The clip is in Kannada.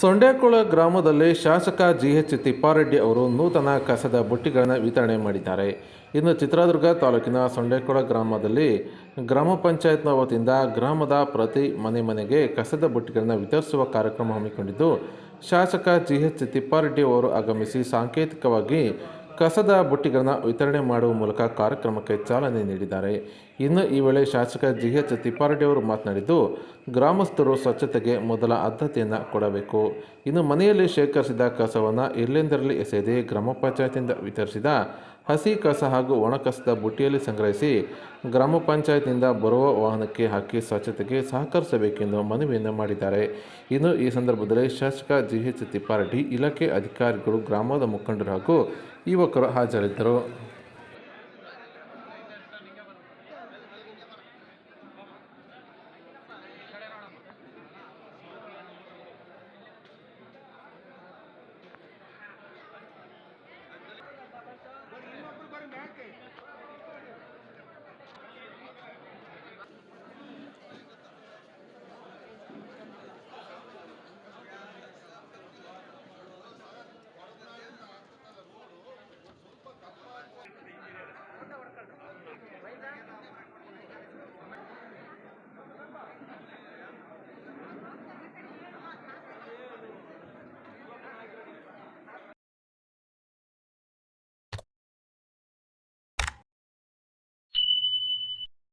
ಸೊಂಡ್ಯಾಕೊಳ ಗ್ರಾಮದಲ್ಲಿ ಶಾಸಕ ಜಿ ಎಚ್ ತಿಪ್ಪಾರೆಡ್ಡಿ ಅವರು ನೂತನ ಕಸದ ಬುಟ್ಟಿಗಳನ್ನು ವಿತರಣೆ ಮಾಡಿದ್ದಾರೆ. ಇನ್ನು ಚಿತ್ರದುರ್ಗ ತಾಲೂಕಿನ ಸೊಂಡೇಕೊಳ ಗ್ರಾಮದಲ್ಲಿ ಗ್ರಾಮ ಪಂಚಾಯತ್ನ ವತಿಯಿಂದ ಗ್ರಾಮದ ಪ್ರತಿ ಮನೆ ಮನೆಗೆ ಕಸದ ಬುಟ್ಟಿಗಳನ್ನು ವಿತರಿಸುವ ಕಾರ್ಯಕ್ರಮ ಹಮ್ಮಿಕೊಂಡಿದ್ದು, ಶಾಸಕ ಜಿ ಎಚ್ ತಿಪ್ಪಾರೆಡ್ಡಿ ಅವರು ಆಗಮಿಸಿ ಸಾಂಕೇತಿಕವಾಗಿ ಕಸದ ಬುಟ್ಟಿಗಳನ್ನು ವಿತರಣೆ ಮಾಡುವ ಮೂಲಕ ಕಾರ್ಯಕ್ರಮಕ್ಕೆ ಚಾಲನೆ ನೀಡಿದ್ದಾರೆ. ಇನ್ನು ಈ ವೇಳೆ ಶಾಸಕ ಜಿ ಎಚ್ ತಿಪ್ಪಾರೆಡ್ಡಿ ಅವರು ಮಾತನಾಡಿದ್ದು, ಗ್ರಾಮಸ್ಥರು ಸ್ವಚ್ಛತೆಗೆ ಮೊದಲ ಆದ್ಯತೆಯನ್ನು ಕೊಡಬೇಕು. ಇನ್ನು ಮನೆಯಲ್ಲಿ ಶೇಖರಿಸಿದ ಕಸವನ್ನು ಎಲ್ಲೆಂದರಲ್ಲಿ ಎಸೆಯದೆ ಗ್ರಾಮ ಪಂಚಾಯತಿಯಿಂದ ವಿತರಿಸಿದ ಹಸಿ ಕಸ ಹಾಗೂ ಒಣ ಕಸದ ಬುಟ್ಟಿಯಲ್ಲಿ ಸಂಗ್ರಹಿಸಿ ಗ್ರಾಮ ಪಂಚಾಯತ್ನಿಂದ ಬರುವ ವಾಹನಕ್ಕೆ ಹಾಕಿ ಸ್ವಚ್ಛತೆಗೆ ಸಹಕರಿಸಬೇಕೆಂದು ಮನವಿಯನ್ನು ಮಾಡಿದ್ದಾರೆ. ಇನ್ನು ಈ ಸಂದರ್ಭದಲ್ಲಿ ಶಾಸಕ ಜಿ ಎಚ್ ತಿಪ್ಪಾರೆಡ್ಡಿ, ಇಲಾಖೆ ಅಧಿಕಾರಿಗಳು, ಗ್ರಾಮದ ಮುಖಂಡರು ಹಾಗೂ ಯುವಕರು ಹಾಜರಿದ್ದರು.